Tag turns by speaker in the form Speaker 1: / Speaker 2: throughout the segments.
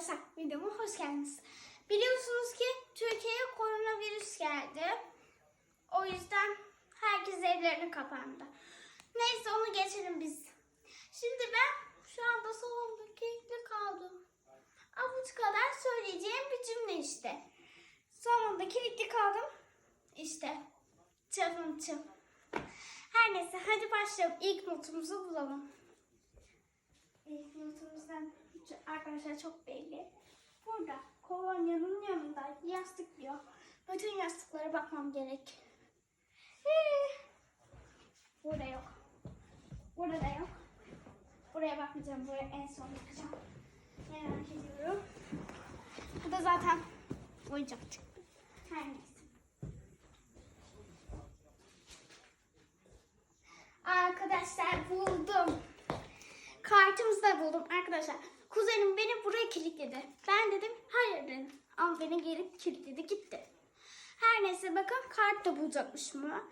Speaker 1: arkadaşlar videoma hoş geldiniz. Biliyorsunuz ki Türkiye'ye koronavirüs geldi. O yüzden herkes evlerine kapandı. Neyse onu geçelim biz. Şimdi ben şu anda salonda kilitli kaldım. Avuç kadar söyleyeceğim bir cümle işte. Salonda kilitli kaldım. İşte çabım çım. Her neyse hadi başlayalım. İlk notumuzu bulalım. İlk notumuzdan arkadaşlar çok belli. Burada kolonyanın yanında yastık diyor. Bütün yastıklara bakmam gerek. Hii. Burada yok. Burada da yok. Buraya bakmayacağım. Buraya en son bakacağım. Merak ediyorum. Bu da zaten oyuncak çıktı. Her. Arkadaşlar buldum. Kartımızı da buldum arkadaşlar. Kuzenim beni buraya kilitledi. Ben dedim hayır dedim. Ama beni gelip kilitledi gitti. Her neyse bakın kart da bulacakmışım ama.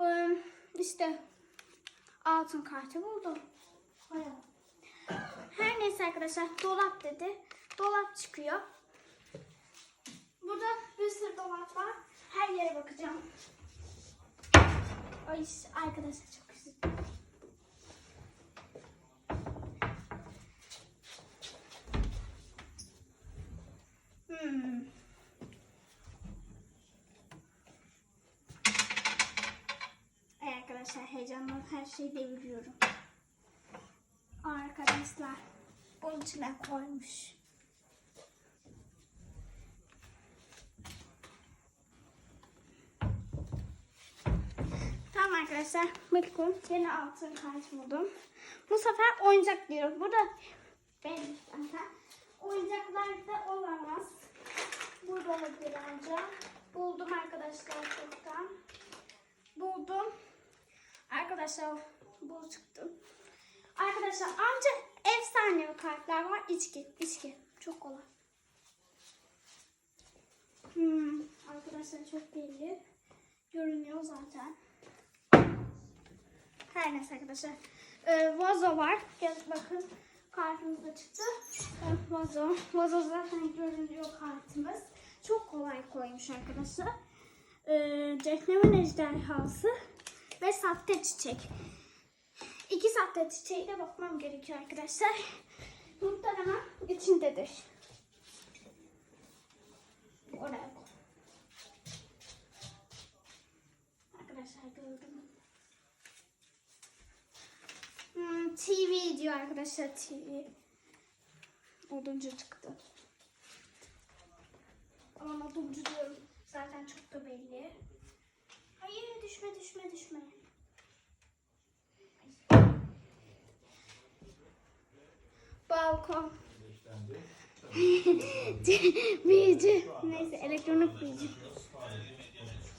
Speaker 1: Ee, işte altın kartı buldum. Her neyse arkadaşlar dolap dedi. Dolap çıkıyor. Burada bir sürü dolap var. Her yere bakacağım. Ay arkadaşlar çok üzüldüm. Arkadaşlar heyecandan her şeyi deviriyorum. Arkadaşlar bunun içine koymuş. Tamam arkadaşlar bakın yeni altın kart buldum. Bu sefer oyuncak diyorum. Burada belli zaten. Oyuncaklarda olamaz. Burada olabilir ancak. Buldum arkadaşlar çoktan. Buldum. Arkadaşlar bu çıktı. Arkadaşlar ancak efsane kartlar var. İçki, içki. Çok kolay. Hmm, arkadaşlar çok belli. Görünüyor zaten. Her neyse arkadaşlar. Ee, vazo var. Gel bakın. Kartımız da çıktı. Ee, vazo. Vazo zaten görünüyor kartımız. Çok kolay koymuş arkadaşlar. Ee, Ceknemin ejderhası ve sahte çiçek. İki sahte çiçeğe de bakmam gerekiyor arkadaşlar. Muhtemelen içindedir. Oraya koy. Arkadaşlar gördüm. Hmm, TV diyor arkadaşlar TV. Oduncu çıktı. Ama oduncu diyorum. Zaten çok da belli. Hayır düşme düşme düşme. Balkon. büyücü. Neyse elektronik büyücü.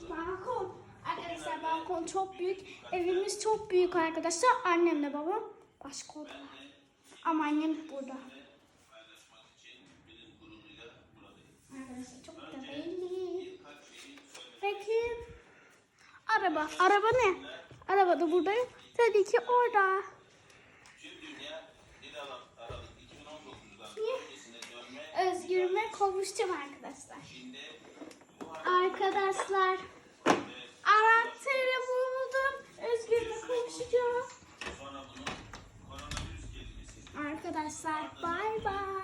Speaker 1: Balkon. Arkadaşlar balkon çok büyük. Evimiz çok büyük arkadaşlar. Annemle babam başka odalar. Ama annem burada. Arkadaşlar çok da belli. Peki. Araba. Araba ne? Araba da burada. Tabii ki orada. Kavuşacağım arkadaşlar. Arkadaşlar. Anahtarı buldum. Özgürüme kavuşacağım. Arkadaşlar bay bay.